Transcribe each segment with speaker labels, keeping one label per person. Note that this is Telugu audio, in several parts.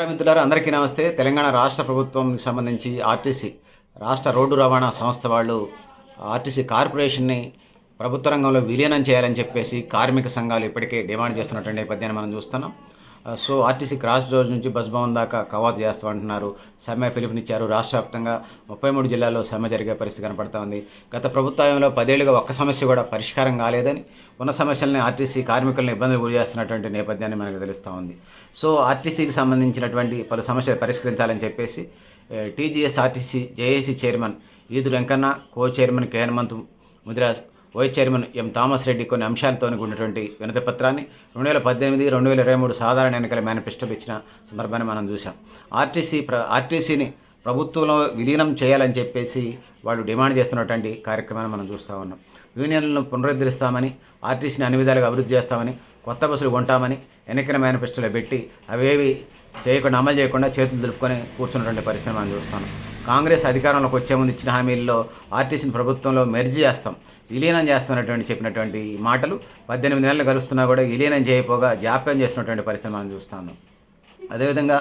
Speaker 1: నమస్కారం మిత్రులారా అందరికీ నమస్తే. తెలంగాణ రాష్ట్ర ప్రభుత్వంకి సంబంధించి ఆర్టీసీ రాష్ట్ర రోడ్డు రవాణా సంస్థ వాళ్ళు ఆర్టీసీ కార్పొరేషన్ని ప్రభుత్వ రంగంలో విలీనం చేయాలని చెప్పేసి కార్మిక సంఘాలు ఇప్పటికే డిమాండ్ చేస్తున్నటువంటి నేపథ్యాన్ని మనం చూస్తున్నాం. సో ఆర్టీసీ క్రాస్ రోడ్ నుంచి బస్ భవన్ దాకా కవాతు చేస్తామంటున్నారు. సమ్మె పిలుపునిచ్చారు. రాష్ట్ర వ్యాప్తంగా ముప్పై మూడు జిల్లాల్లో సమ్మె జరిగే పరిస్థితి కనపడతా ఉంది గత ప్రభుత్వంలో పదేళ్ళుగా ఒక్క సమస్య కూడా పరిష్కారం కాలేదని ఉన్న సమస్యల్ని ఆర్టీసీ కార్మికులను ఇబ్బందులు గురి చేస్తున్నటువంటి నేపథ్యాన్ని మనకు తెలుస్తూ ఉంది. సో ఆర్టీసీకి సంబంధించినటువంటి పలు సమస్యలు పరిష్కరించాలని చెప్పేసి TGS RTC JAC chairman Edu Venkanna co chairman K Hanumanthu Mudiraj vice chairman M Thomas Reddy కొన్ని అంశాలతో ఉన్నటువంటి వినతి పత్రాన్ని రెండు వేల పద్దెనిమిది రెండు వేల ఇరవై మూడు సాధారణ ఎన్నికల మేనిఫెస్టోలో ఇచ్చిన సందర్భాన్ని మనం చూసాం ఆర్టీసీ ప్ర ఆర్టీసీని ప్రభుత్వంలో విలీనం చేయాలని చెప్పేసి వాళ్ళు డిమాండ్ చేస్తున్నటువంటి కార్యక్రమాన్ని మనం చూస్తూ ఉన్నాం. యూనియన్లను పునరుద్ధరిస్తామని ఆర్టీసీని అన్ని విధాలుగా అభివృద్ధి చేస్తామని కొత్త బస్సులు కొంటామని ఎన్నికల మేనిఫెస్టోలో పెట్టి అవేవి చేయకుండా అమలు చేయకుండా చేతులు దులుపుకొని కూర్చున్నటువంటి పరిస్థితి మనం చూస్తాం కాంగ్రెస్ అధికారంలోకి వచ్చే ముందు ఇచ్చిన హామీల్లో ఆర్టీసీని ప్రభుత్వంలో మెర్జ్ చేస్తాం విలీనం చేస్తున్నటువంటి చెప్పినటువంటి మాటలు పద్దెనిమిది నెలలు కలుస్తున్నా కూడా విలీనం చేయకపోగా జాప్యం చేసినటువంటి పరిస్థితి మనం చూస్తాను అదేవిధంగా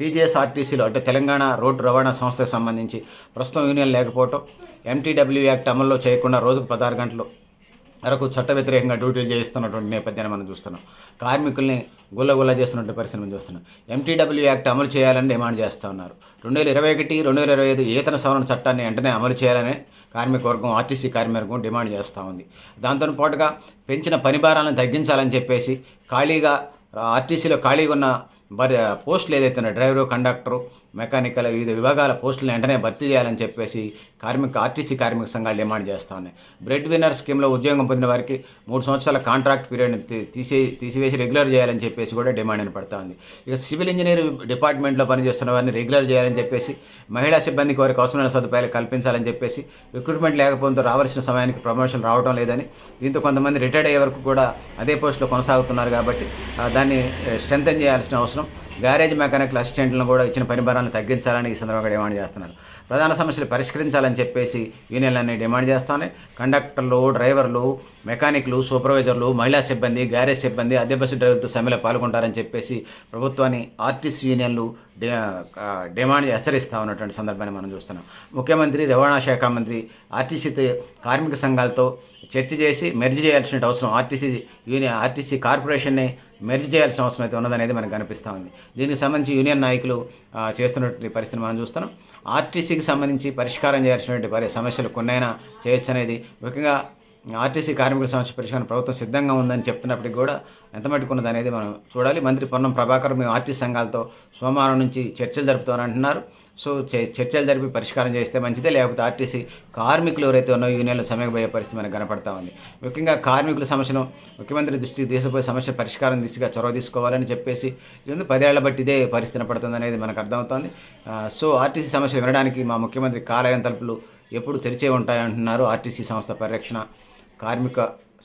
Speaker 1: టీజీఎస్ ఆర్టీసీలో అంటే తెలంగాణ రోడ్డు రవాణా సంస్థకు సంబంధించి ప్రస్తుతం యూనియన్ లేకపోవటం ఎంటీడబ్ల్యూ యాక్ట్ అమల్లో చేయకుండా రోజుకు పదహారు గంటలు వరకు చట్ట వ్యతిరేకంగా డ్యూటీలు చేస్తున్నటువంటి నేపథ్యాన్ని మనం చూస్తున్నాం. కార్మికుల్ని గుల్లగుల్ల చేస్తున్నటువంటి పరిస్థితి మనం చూస్తున్నాం. ఎంటీడబ్ల్యూ యాక్ట్ అమలు చేయాలని డిమాండ్ చేస్తూ ఉన్నారు. రెండు వేల ఇరవై ఒకటి రెండు వేల ఇరవై ఐదు ఏతన సవరణ చట్టాన్ని వెంటనే అమలు చేయాలని కార్మిక వర్గం ఆర్టీసీ కార్మిక వర్గం డిమాండ్ చేస్తూ ఉంది. దాంతో పాటుగా పెంచిన పని భారాలను తగ్గించాలని చెప్పేసి ఖాళీగా ఆర్టీసీలో ఖాళీగా ఉన్న మరి పోస్టులు ఏదైతే డ్రైవరు కండక్టరు మెకానికల్ వివిధ విభాగాల పోస్టులను వెంటనే భర్తీ చేయాలని చెప్పేసి కార్మిక ఆర్టీసీ కార్మిక సంఘాలు డిమాండ్ చేస్తూ ఉన్నాయి. బ్రెడ్ విన్నర్ స్కీమ్లో ఉద్యోగం పొందిన వారికి మూడు సంవత్సరాల కాంట్రాక్ట్ పీరియడ్ని తీసే తీసివేసి రెగ్యులర్ చేయాలని చెప్పేసి కూడా డిమాండ్ వినపడతా ఉంది. ఇక సివిల్ ఇంజనీర్ డిపార్ట్మెంట్లో పనిచేస్తున్న వారిని రెగ్యులర్ చేయాలని చెప్పేసి మహిళా సిబ్బందికి వారికి అవసరమైన సదుపాయాలు కల్పించాలని చెప్పేసి రిక్రూట్మెంట్ లేకపోతే రావాల్సిన సమయానికి ప్రమోషన్ రావడం లేదని దీంతో కొంతమంది రిటైర్డ్ అయ్యే వరకు కూడా అదే పోస్టులో కొనసాగుతున్నారు కాబట్టి దాన్ని స్ట్రెంథన్ చేయాల్సిన అవసరం గ్యారేజ్ మెకానికల్ అసిస్టెంట్లను కూడా ఇచ్చిన పని భారాలను తగ్గించాలని ఈ సందర్భంగా డిమాండ్ చేస్తున్నారు. ప్రధాన సమస్యలు పరిష్కరించాలని చెప్పేసి యూనియన్లన్నీ డిమాండ్ చేస్తానే కండక్టర్లు డ్రైవర్లు మెకానిక్లు సూపర్వైజర్లు మహిళా సిబ్బంది గ్యారేజ్ సిబ్బంది అద్దె బస్సు డ్రైవర్తో సమ్మెలో పాల్గొంటారని చెప్పేసి ప్రభుత్వాన్ని ఆర్టీసీ యూనియన్లు డిమాండ్ హెచ్చరిస్తూ ఉన్నటువంటి సందర్భాన్ని మనం చూస్తున్నాం. ముఖ్యమంత్రి రవాణా శాఖ మంత్రి ఆర్టీసీ కార్మిక సంఘాలతో చర్చ చేసి మెర్జ్ చేయాల్సిన అవసరం ఆర్టీసీ యూనియన్ ఆర్టీసీ కార్పొరేషన్ని మెర్జ్ చేయాల్సిన అవసరం అయితే ఉన్నదనేది మనకు కనిపిస్తూ ఉంది. దీనికి సంబంధించి యూనియన్ నాయకులు చేస్తున్నటువంటి పరిస్థితిని మనం చూస్తున్నాం. ఆర్టీసీకి సంబంధించి పరిష్కారం చేయాల్సినటువంటి పరి సమస్యలు కొన్నైనా చేయొచ్చు అనేది ముఖ్యంగా ఆర్టీసీ కార్మికుల సమస్య పరిష్కారం ప్రభుత్వం సిద్ధంగా ఉందని చెప్తున్నప్పటికీ కూడా ఎంత మట్టుకున్నది అనేది మనం చూడాలి. మంత్రి పొన్నం ప్రభాకర్ మేము ఆర్టీసీ సంఘాలతో సోమవారం నుంచి చర్చలు జరుపుతామని అంటున్నారు. సో చే- చర్చలు జరిపి పరిష్కారం చేస్తే మంచిదే లేకపోతే ఆర్టీసీ కార్మికులు ఎవరైతే ఉన్నారో యూనియన్లు సమ్మెపోయే పరిస్థితి మనకు కనపడతా ఉంది. ముఖ్యంగా కార్మికుల సమస్యను ముఖ్యమంత్రి దృష్టికి తీసుకుపోయే సమస్య పరిష్కారం దిశగా చొరవ తీసుకోవాలని చెప్పేసి పదేళ్ళ బట్టి ఇదే పరిస్థితి పడుతుంది అనేది మనకు అర్థమవుతోంది. సో ఆర్టీసీ సమస్యలు వినడానికి మా ముఖ్యమంత్రి కాలయం తలుపులు ఎప్పుడు తెరిచే ఉంటాయంటున్నారు ఆర్టీసీ సంస్థ పరిరక్షణ కార్మిక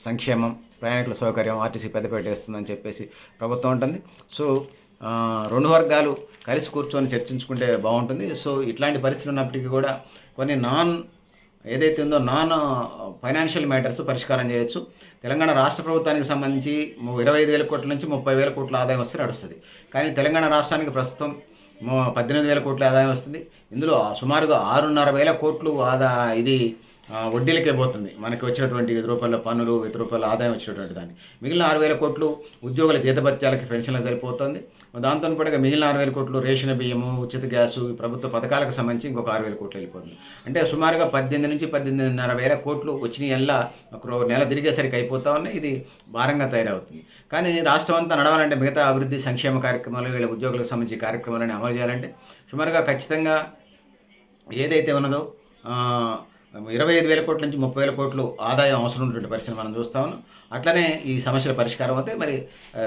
Speaker 1: సంక్షేమం ప్రయాణికుల సౌకర్యం ఆర్టీసీ పెద్దపేట వేస్తుందని చెప్పేసి ప్రభుత్వం ఉంటుంది సో రెండు వర్గాలు కలిసి కూర్చొని చర్చించుకుంటే బాగుంటుంది. సో ఇట్లాంటి పరిస్థితులు ఉన్నప్పటికీ కూడా కొన్ని నాన్ ఏదైతే ఉందో నాన్ ఫైనాన్షియల్ మ్యాటర్స్ పరిష్కారం చేయొచ్చు. తెలంగాణ రాష్ట్ర ప్రభుత్వానికి సంబంధించి ఇరవై ఐదు వేల కోట్ల నుంచి ముప్పై వేల కోట్ల ఆదాయం వస్తే నడుస్తుంది. కానీ తెలంగాణ రాష్ట్రానికి ప్రస్తుతం పద్దెనిమిది వేల కోట్ల ఆదాయం వస్తుంది. ఇందులో సుమారుగా ఆరున్నర వేల కోట్లు ఆదా ఇది వడ్డీలకే పోతుంది. మనకి వచ్చినటువంటి వివిధ రూపాయల పన్నులు వివిధ రూపాయల ఆదాయం వచ్చినటువంటి దాన్ని. మిగిలిన ఆరు వేల కోట్లు ఉద్యోగుల జీతభత్యాలకి పెన్షన్లకు సరిపోతుంది. దాంతో పాటుగా మిగిలిన ఆరు వేల కోట్లు రేషన్ బియ్యము ఉచిత గ్యాసు ఈ ప్రభుత్వ పథకాలకు సంబంధించి ఇంకొక ఆరు వేల కోట్లు వెళ్ళిపోతుంది. అంటే సుమారుగా పద్దెనిమిది నుంచి పద్దెనిమిదిన్నర వేల కోట్లు వచ్చిన ఎల్లా ఒక రో- నెల తిరిగేసరికి అయిపోతా ఉన్నాయి. ఇది భారంగా తయారవుతుంది. కానీ రాష్ట్రం అంతా నడవాలంటే మిగతా అభివృద్ధి సంక్షేమ కార్యక్రమాలు వీళ్ళ ఉద్యోగులకు సంబంధించి కార్యక్రమాలని అమలు చేయాలంటే సుమారుగా ఖచ్చితంగా ఏదైతే ఉన్నదో ఇరవై ఐదు వేల కోట్ల నుంచి ముప్పై వేల కోట్లు ఆదాయం అవసరం ఉన్నటువంటి పరిస్థితిని మనం చూస్తా ఉన్నాం. అట్లనే ఈ సమస్యల పరిష్కారం అయితే మరి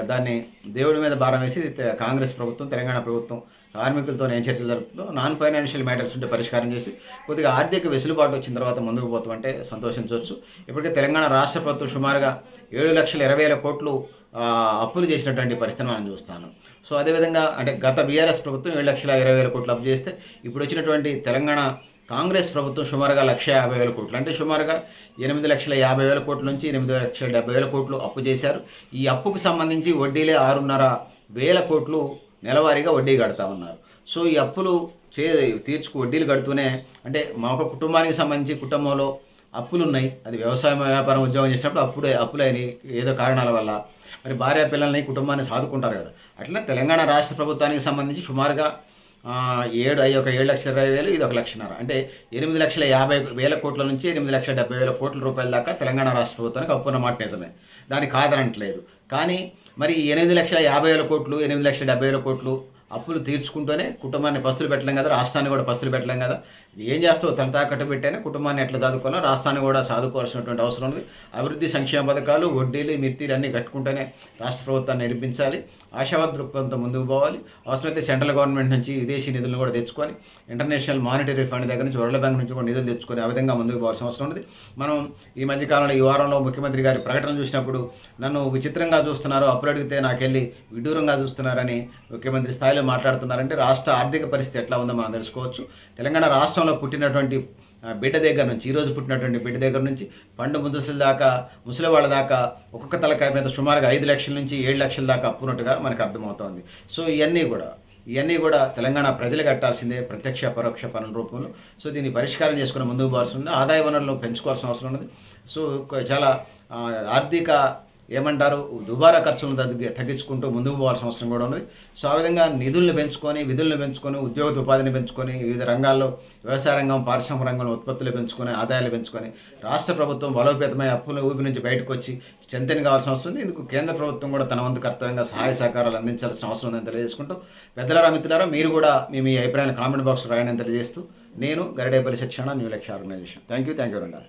Speaker 1: దాన్ని దేవుడి మీద భారం వేసి కాంగ్రెస్ ప్రభుత్వం తెలంగాణ ప్రభుత్వం కార్మికులతో ఏం చర్చలు జరుపుతుందో నాన్ ఫైనాన్షియల్ మ్యాటర్స్ ఉంటే పరిష్కారం చేసి కొద్దిగా ఆర్థిక వెసులుబాటు వచ్చిన తర్వాత ముందుకు పోతామంటే సంతోషించవచ్చు ఇప్పటికే తెలంగాణ రాష్ట్ర ప్రభుత్వం సుమారుగా ఏడు లక్షల ఇరవై వేల కోట్లు అప్పులు చేసినటువంటి పరిస్థితి మనం చూస్తాను సో అదేవిధంగా అంటే గత బీఆర్ఎస్ ప్రభుత్వం ఏడు లక్షల ఇరవై వేల కోట్లు అప్పు చేస్తే ఇప్పుడు వచ్చినటువంటి తెలంగాణ కాంగ్రెస్ ప్రభుత్వం సుమారుగా లక్ష యాభై వేల కోట్లు అంటే సుమారుగా ఎనిమిది లక్షల యాభై వేల కోట్ల నుంచి ఎనిమిది లక్షల డెబ్బై వేల కోట్లు అప్పు చేశారు. ఈ అప్పుకు సంబంధించి వడ్డీలే ఆరున్నర వేల కోట్లు నెలవారీగా వడ్డీ కడతా ఉన్నారు. సో ఈ అప్పులు చే తీర్చుకు వడ్డీలు కడుతూనే అంటే మా ఒక కుటుంబానికి సంబంధించి కుటుంబంలో అప్పులు ఉన్నాయి అది వ్యవసాయం వ్యాపారం ఉద్యోగం చేసినప్పుడు అప్పుడే అప్పులైన ఏదో కారణాల వల్ల. మరి భార్య పిల్లల్ని కుటుంబాన్ని సాదుకుంటారు కదా. అట్లా తెలంగాణ రాష్ట్ర ప్రభుత్వానికి సంబంధించి సుమారుగా ఏడు అయ్యి ఒక ఏడు లక్షల ఇరవై వేలు ఇది ఒక లక్షన్నర. అంటే ఎనిమిది లక్షల యాభై వేల కోట్ల నుంచి ఎనిమిది లక్షల డెబ్బై వేల కోట్ల రూపాయల దాకా తెలంగాణ రాష్ట్ర ప్రభుత్వానికి అప్పున్న మాట నిజమే. దానికి కాదనట్లేదు. కానీ మరి ఎనిమిది లక్షల యాభై వేల కోట్లు ఎనిమిది లక్షల డెబ్బై వేల కోట్లు అప్పులు తీర్చుకుంటూనే కుటుంబాన్ని పస్తులు పెట్టలేం కదా రాష్ట్రాన్ని కూడా పస్తులు పెట్టలేం కదా. ఏం చేస్తావు? తల తాకట్టు పెట్టానే కుటుంబాన్ని ఎట్లా చదువుకోవాలో రాష్ట్రాన్ని కూడా చదువుకోవాల్సినటువంటి అవసరం ఉంది. అభివృద్ధి సంక్షేమ పథకాలు వడ్డీలు మిత్తిలు అన్నీ కట్టుకుంటూనే రాష్ట్ర ప్రభుత్వాన్ని నిర్మించాలి. ఆశావాద దృక్పథంతో ముందుకు పోవాలి. అవసరమైతే సెంట్రల్ గవర్నమెంట్ నుంచి విదేశీ నిధులను కూడా తెచ్చుకొని ఇంటర్నేషనల్ మానిటరీ ఫండ్ దగ్గర నుంచి వరల్డ్ బ్యాంక్ నుంచి కూడా నిధులు తెచ్చుకొని ఆ విధంగా ముందుకు పోవాల్సిన అవసరం ఉంది. మనం ఈ మధ్యకాలంలో ఈ వారంలో ముఖ్యమంత్రి గారి ప్రకటన చూసినప్పుడు నన్ను విచిత్రంగా చూస్తున్నారు అప్పుడు అడిగితే నాకెళ్ళి విడ్డూరంగా చూస్తున్నారని ముఖ్యమంత్రి స్థాయిలో మాట్లాడుతున్నారంటే రాష్ట్ర ఆర్థిక పరిస్థితి ఎట్లా ఉందో మనం తెలుసుకోవచ్చు. తెలంగాణ రాష్ట్రంలో పుట్టినటువంటి బిడ్డ దగ్గర నుంచి ఈరోజు పుట్టినటువంటి బిడ్డ దగ్గర నుంచి పండు ముదుసుల దాకా ముసలి వాళ్ళ దాకా ఒక్కొక్క తలకాయ మీద సుమారుగా ఐదు లక్షల నుంచి ఏడు లక్షల దాకా అప్పున్నట్టుగా మనకు అర్థమవుతోంది. సో ఇవన్నీ కూడా ఇవన్నీ కూడా తెలంగాణ ప్రజలు కట్టాల్సిందే ప్రత్యక్ష పరోక్ష పనుల రూపంలో. సో దీన్ని పరిష్కారం చేసుకుని ముందుకు పోవాల్సి ఉంది. ఆదాయ వనరులను పెంచుకోవాల్సిన అవసరం ఉన్నది. సో చాలా ఆర్థిక ఏమంటారు? దుబారా ఖర్చులను తగ్గి తగ్గించుకుంటూ ముందుకు పోవాల్సిన అవసరం కూడా ఉన్నది. సో ఆ విధంగా నిధులను పెంచుకొని విధులను పెంచుకొని ఉద్యోగ ఉపాధిని పెంచుకొని వివిధ రంగాల్లో వ్యవసాయ రంగం పారిశ్రామిక రంగంలో ఉత్పత్తులు పెంచుకొని ఆదాయాలు పెంచుకొని రాష్ట్ర ప్రభుత్వం బలోపేతమై అప్పుల ఊపి నుంచి బయటకు వచ్చి స్ట్రెంతెన్ కావాల్సిన అవసరం ఉంది. ఇందుకు కేంద్ర ప్రభుత్వం కూడా తన వంతు కర్తవ్యంగా సహాయ సహకారాలు అందించాల్సిన అవసరం ఉందని తెలియజేసుకుంటూ పెద్దలారా మిత్రులారా మీరు కూడా మీ మీ అభిప్రాయాన్ని కామెంట్ బాక్స్ రాయని తెలియజేస్తూ నేను గరిడేపల్లి శిక్షణ new Lakshya organization thank you thank you Rangaru